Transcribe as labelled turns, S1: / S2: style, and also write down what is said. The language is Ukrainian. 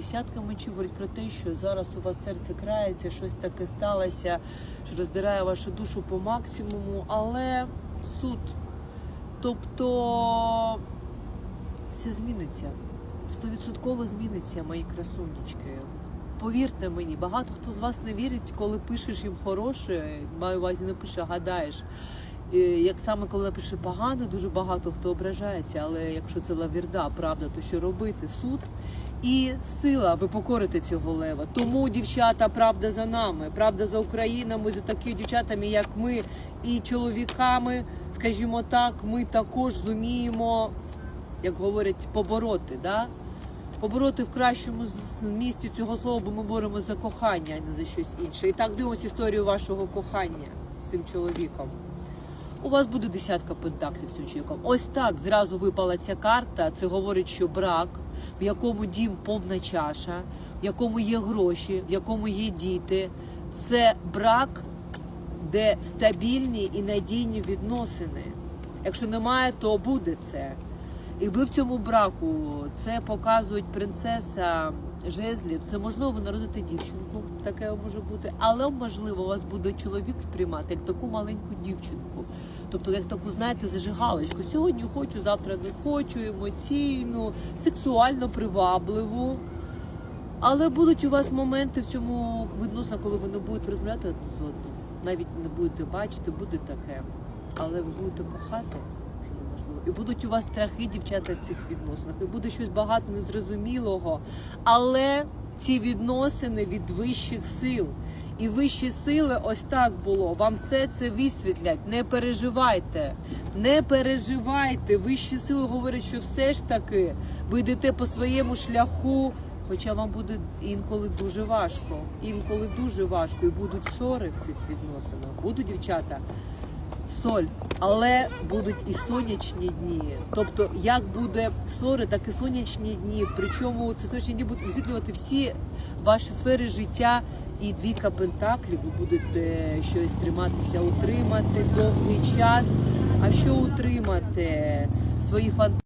S1: Десятка мечів говорить про те, що зараз у вас серце крається, щось таке сталося, що роздирає вашу душу по максимуму, але суд. Тобто все зміниться. Стовідсотково зміниться, мої красунечки. Повірте мені, багато хто з вас не вірить, коли пишеш їм хороше, маю увазі не пише, гадаєш. Е, Як саме коли напише погано, дуже багато хто ображається, але якщо це лавірда, правда, то що робити? Суд і сила, ви покорите цього лева. Тому, дівчата, правда за нами, правда за Україною, за такими дівчатами, як ми, і чоловіками, скажімо так, ми також зуміємо, як говорять, побороти. Да? Побороти в кращому місці цього слова, бо ми боремося за кохання, а не за щось інше. І так дивимося історію вашого кохання з цим чоловіком. У вас буде десятка пентаклів цим чоловіком. Ось так зразу випала ця карта. Це говорить, що брак, в якому дім повна чаша, в якому є гроші, в якому є діти. Це брак, де стабільні і надійні відносини. Якщо немає, то буде це. І ви в цьому браку це показують принцеса жезлів. Це можливо ви дівчинку, таке може бути, але можливо у вас буде чоловік сприймати як таку маленьку дівчинку. Тобто, як таку, знаєте, зажигалочку. Сьогодні хочу, завтра не хочу, емоційну, сексуально привабливу. Але будуть у вас моменти в цьому відносинах, коли ви не будете розмовляти з одним. Навіть не будете бачити, буде таке. Але ви будете кохати. І будуть у вас страхи, дівчата, в цих відносинах. І буде щось багато незрозумілого. Але ці відносини від вищих сил. І вищі сили ось так було. Вам все це висвітлять. Не переживайте. Не переживайте. Вищі сили говорять, що все ж таки ви йдете по своєму шляху. Хоча вам буде інколи дуже важко, інколи дуже важко, і будуть ссори в цих відносинах. Будуть дівчата соль, але будуть і сонячні дні. Тобто, як буде сори, так і сонячні дні. Причому ці сонячні дні будуть висвітлювати всі ваші сфери життя. І двійка пентаклів ви будете щось триматися, утримати довгий час. А що утримати? Свої фантазії.